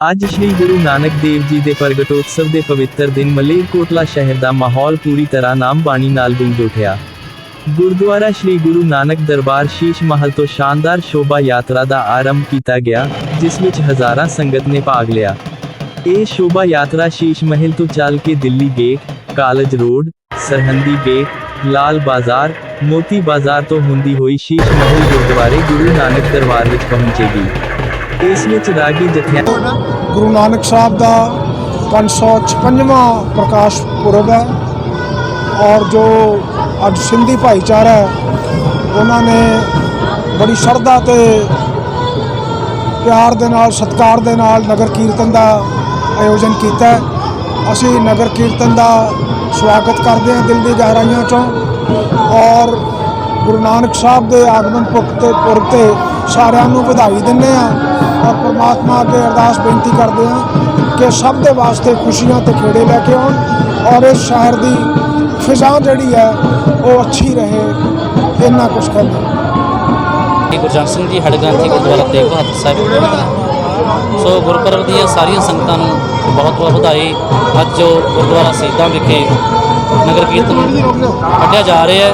ਅੱਜ ਸ੍ਰੀ ਗੁਰੂ ਨਾਨਕ ਦੇਵ ਜੀ ਦੇ ਪ੍ਰਗਟੋਤਸਵ ਦੇ ਪਵਿੱਤਰ ਦਿਨ ਮਲੇਰਕੋਟਲਾ ਸ਼ਹਿਰ ਦਾ ਮਾਹੌਲ ਪੂਰੀ ਤਰ੍ਹਾਂ ਨਾਮ ਬਾਣੀ ਨਾਲ ਗੂੰਜ ਉੱਠਿਆ। ਗੁਰਦੁਆਰਾ ਸ੍ਰੀ ਗੁਰੂ ਨਾਨਕ ਦਰਬਾਰ ਸ਼ੀਸ਼ ਮਹਲ ਤੋਂ ਸ਼ਾਨਦਾਰ ਸ਼ੋਭਾ ਯਾਤਰਾ ਦਾ ਆਰੰਭ ਕੀਤਾ ਗਿਆ, ਜਿਸ ਵਿੱਚ ਹਜ਼ਾਰਾਂ ਸੰਗਤ ਨੇ ਭਾਗ ਲਿਆ। ਇਹ ਸ਼ੋਭਾ ਯਾਤਰਾ ਸ਼ੀਸ਼ ਮਹਿਲ ਤੋਂ ਚੱਲ ਕੇ Delhi gate, college road, Sirhindi gate, Lal Bazaar, Moti Bazaar ਤੋਂ ਹੁੰਦੀ ਹੋਈ ਸ਼ੀਸ਼ ਮਹਿਲ ਗੁਰਦੁਆਰੇ ਗੁਰੂ ਨਾਨਕ ਦਰਬਾਰ ਵਿੱਚ ਪਹੁੰਚੇਗੀ। ਇਸ ਵਿੱਚ ਰਾਗੀ ਜਥਿਆਂ ਗੁਰੂ ਨਾਨਕ ਸਾਹਿਬ ਦਾ 556ਵਾਂ ਪ੍ਰਕਾਸ਼ ਪੁਰਬ ਹੈ ਔਰ ਜੋ ਅੱਜ ਸਿੰਧੀ ਭਾਈਚਾਰਾ ਹੈ, ਉਹਨਾਂ ਨੇ ਬੜੀ ਸ਼ਰਧਾ ਤੇ ਪਿਆਰ ਦੇ ਨਾਲ, ਸਤਿਕਾਰ ਦੇ ਨਾਲ ਨਗਰ ਕੀਰਤਨ ਦਾ ਆਯੋਜਨ ਕੀਤਾ ਅਸੀਂ ਨਗਰ ਕੀਰਤਨ ਦਾ ਸਵਾਗਤ ਕਰਦੇ ਹਾਂ ਦਿਲ ਦੀ ਗਹਿਰਾਈਆਂ ਚੋਂ ਔਰ ਗੁਰੂ ਨਾਨਕ ਸਾਹਿਬ ਦੇ ਆਗਮਨ ਪੁਰਬ ਤੇ ਪੁਰਬ ਤੇ ਸਾਰਿਆਂ ਨੂੰ ਵਧਾਈ ਦਿੰਦੇ ਹਾਂ। ਔਰ ਪ੍ਰਮਾਤਮਾ ਅੱਗੇ ਅਰਦਾਸ ਬੇਨਤੀ ਕਰਦੇ ਹਾਂ ਕਿ ਸਭ ਦੇ ਵਾਸਤੇ ਖੁਸ਼ੀਆਂ ਤੇ ਖੇੜੇ ਲੈ ਕੇ ਆਉਣ ਔਰ ਇਸ ਸ਼ਹਿਰ ਦੀ ਫਿਜ਼ਾ ਜਿਹੜੀ ਹੈ ਉਹ ਅੱਛੀ ਰਹੇ, ਇੰਨਾ ਕੁਝ ਕਹਿੰਦੇ ਸ਼੍ਰੀ ਗੁਰਜੰਟ ਸਿੰਘ ਜੀ ਹੜਗ੍ਰੰਥੀ ਗੁਰਦੁਆਰਾ ਤੇਗ ਬਹਾਦਰ ਸਾਹਿਬ ਸੋ ਗੁਰਪੁਰਬ ਦੀਆਂ ਸਾਰੀਆਂ ਸੰਗਤਾਂ ਨੂੰ ਬਹੁਤ ਬਹੁਤ ਵਧਾਈ। ਅੱਜ ਜੋ ਗੁਰਦੁਆਰਾ ਸੀਤਾਂ ਵਿਖੇ ਨਗਰ ਕੀਰਤਨ ਕੱਢਿਆ ਜਾ ਰਿਹਾ ਹੈ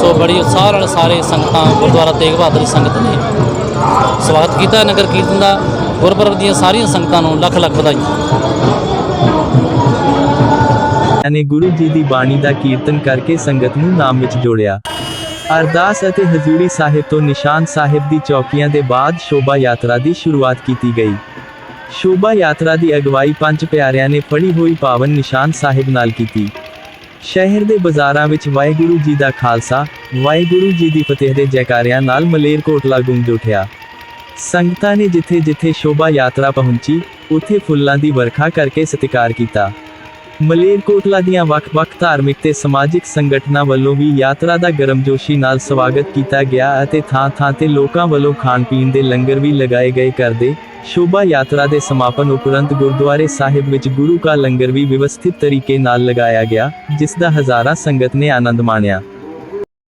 ਸੋ ਬੜੀ ਉਤਸ਼ਾਹ ਨਾਲ ਸਾਰੇ ਸੰਗਤਾਂ ਗੁਰਦੁਆਰਾ ਤੇਗ ਬਹਾਦਰ ਦੀ ਸੰਗਤ ਨੇ ਸਵਾਗਤ ਕੀਤਾ ਨਗਰ ਕੀਰਤਨ ਦਾ। ਗੁਰਪੁਰਬ ਦੀਆਂ ਸਾਰੀਆਂ ਸੰਗਤਾਂ ਨੂੰ ਲੱਖ ਲੱਖ ਵਧਾਈਆਂ। ਨੇ ਗੁਰੂ ਜੀ ਦੀ ਬਾਣੀ ਦਾ ਕੀਰਤਨ ਕਰਕੇ ਸੰਗਤ ਨੂੰ ਨਾਮ ਵਿੱਚ ਜੋੜਿਆ। ਅਰਦਾਸ ਅਤੇ ਹਜ਼ੂਰੀ ਸਾਹਿਬ ਤੋਂ ਨਿਸ਼ਾਨ ਸਾਹਿਬ ਦੀ ਚੌਕੀਆਂ ਦੇ ਬਾਅਦ ਸ਼ੋਭਾ ਯਾਤਰਾ ਦੀ ਸ਼ੁਰੂਆਤ ਕੀਤੀ ਗਈ। ਸ਼ੋਭਾ ਯਾਤਰਾ ਦੀ ਅਗਵਾਈ ਪੰਜ ਪਿਆਰਿਆਂ ਨੇ ਫੜੀ ਹੋਈ ਪਾਵਨ ਨਿਸ਼ਾਨ ਸਾਹਿਬ ਨਾਲ ਕੀਤੀ। ਸ਼ਹਿਰ ਦੇ ਬਾਜ਼ਾਰਾਂ ਵਿੱਚ ਵਾਹਿਗੁਰੂ ਜੀ ਦਾ ਖਾਲਸਾ, ਵਾਹਿਗੁਰੂ ਜੀ ਦੀ ਫਤਿਹ ਦੇ ਜੈਕਾਰਿਆਂ ਨਾਲ ਮਲੇਰਕੋਟਲਾ ਗੂੰਜ ਉੱਠਿਆ। ਸੰਗਤਾਂ ਨੇ ਜਿੱਥੇ-ਜਿੱਥੇ ਸ਼ੋਭਾ ਯਾਤਰਾ ਪਹੁੰਚੀ, ਉੱਥੇ ਫੁੱਲਾਂ ਦੀ ਵਰਖਾ ਕਰਕੇ ਸਤਿਕਾਰ ਕੀਤਾ। ਮਲੇਰਕੋਟਲਾ ਦੀਆਂ ਵੱਖ-ਵੱਖ ਧਾਰਮਿਕ ਤੇ ਸਮਾਜਿਕ ਸੰਗਠਨਾਂ ਵੱਲੋਂ ਵੀ ਯਾਤਰਾ ਦਾ ਗਰਮਜੋਸ਼ੀ ਨਾਲ ਸਵਾਗਤ ਕੀਤਾ ਗਿਆ ਅਤੇ ਥਾਂ-ਥਾਂ ਤੇ ਲੋਕਾਂ ਵੱਲੋਂ ਖਾਣ-ਪੀਣ ਦੇ ਲੰਗਰ ਵੀ ਲਗਾਏ ਗਏ ਕਰਦੇ ਸ਼ੋਭਾ ਯਾਤਰਾ ਦੇ ਸਮਾਪਨ ਉਪਰੰਤ ਗੁਰਦੁਆਰੇ ਸਾਹਿਬ ਵਿੱਚ ਗੁਰੂ ਕਾ ਲੰਗਰ ਵੀ ਵਿਵਸਥਿਤ ਤਰੀਕੇ ਨਾਲ ਲਗਾਇਆ ਗਿਆ, ਜਿਸ ਦਾ ਹਜ਼ਾਰਾਂ ਸੰਗਤ ਨੇ ਆਨੰਦ ਮਾਣਿਆ।